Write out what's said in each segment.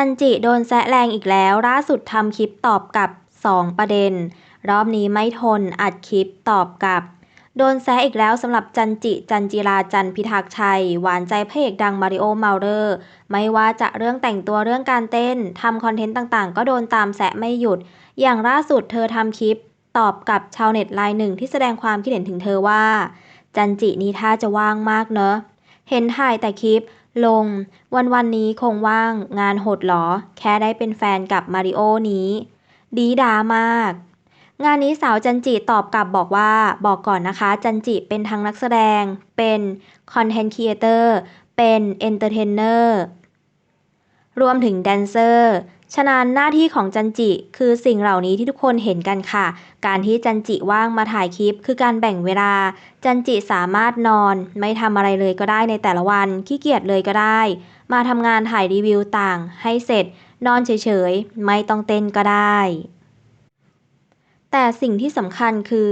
จันจิโดนแซะแรงอีกแล้วล่าสุดทำคลิปตอบกับ 2 ประเด็น รอบนี้ไม่ทนอัดคลิปตอบกับ โดนแซะอีกแล้วสำหรับจันจิ จันจิราจันพิทักษ์ชัย หวานใจพระเอกดังมาริโอเมาเลอร์ไม่ว่าจะเรื่องแต่งตัวเรื่องการเต้นทำคอนเทนต์ต่างๆ ก็โดนตามแซะไม่หยุด อย่างล่าสุดเธอทำคลิปตอบกับชาวเน็ตรายหนึ่งที่แสดงความคิดเห็นถึงเธอว่า จันจินี่ท่าจะว่างมากเนอะเห็นถ่ายแต่คลิป ลง วันวันนี้คงว่างงานหดหรอ แค่ได้เป็นแฟนกับมาริโอนี้ ดีดามาก งานนี้สาวจันจิตอบกลับบอกว่า บอกก่อนนะคะ จันจิเป็นทั้งนักแสดง เป็นคอนเทนต์ครีเอเตอร์ เป็นเอนเตอร์เทนเนอร์ รวมถึงแดนเซอร์ ฉะนั้นหน้าที่ของจันจิคือสิ่งเหล่านี้ที่ทุกคนเห็นกันค่ะ การที่จันจิว่างมาถ่ายคลิปคือการแบ่งเวลา จันจิสามารถนอน ไม่ทำอะไรเลยก็ได้ในแต่ละวันขี้เกียจเลยก็ได้ มาทำงานถ่ายรีวิวต่างให้เสร็จ นอนเฉยๆ ไม่ต้องเต้นก็ได้ แต่สิ่งที่สำคัญคือ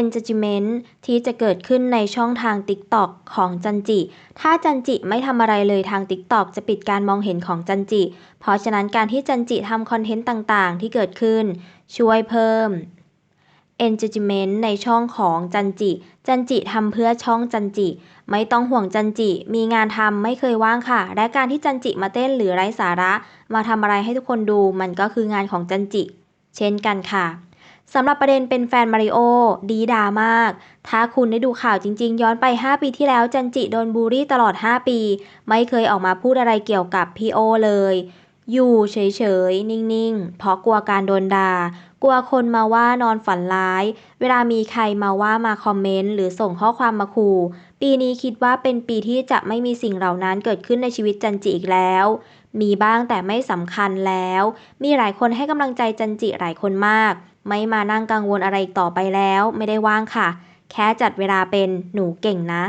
engagement ที่จะเกิดขึ้นในช่องทาง TikTok ของจันจิ ถ้าจันจิไม่ทำอะไรเลยทาง TikTok จะปิดการมองเห็นของจันจิ เพราะฉะนั้นการที่จันจิทำคอนเทนต์ต่างๆ ที่เกิดขึ้น ช่วยเพิ่ม engagement ในช่องของจันจิ จันจิทำเพื่อช่องจันจิ ไม่ต้องห่วงจันจิ มีงานทำไม่เคยว่างค่ะ และการที่จันจิมาเต้นหรือไร้สาระ มาทำอะไรให้ทุกคนดูมันก็คืองานของจันจิ เช่นกันค่ะ สำหรับประเด็นเป็นแฟนมาริโอดีดามาก ถ้าคุณได้ดูข่าวจริงๆ ย้อนไป 5 ปีที่แล้วจันจิโดนบูรี่ตลอด 5 ปี ไม่เคยออกมาพูดอะไรเกี่ยวกับพีโอเลย อยู่เฉยๆ นิ่งๆ เพราะกลัวการโดนด่า กลัวคนมาว่านอนฝันร้าย เวลามีใครมาว่ามาคอมเมนต์หรือส่งข้อความมาขู่ปีนี้คิดว่าเป็นปีที่จะไม่มีสิ่งเหล่านั้นเกิดขึ้นในชีวิตจันจิอีกแล้ว มีบ้างแต่ไม่สำคัญแล้ว มีหลายคนให้กำลังใจจันจิหลายคนมาก ไม่มานั่งกังวลอะไรต่อไปแล้ว ไม่ได้ว่างค่ะ แค่จัดเวลาเป็นหนูเก่งนะ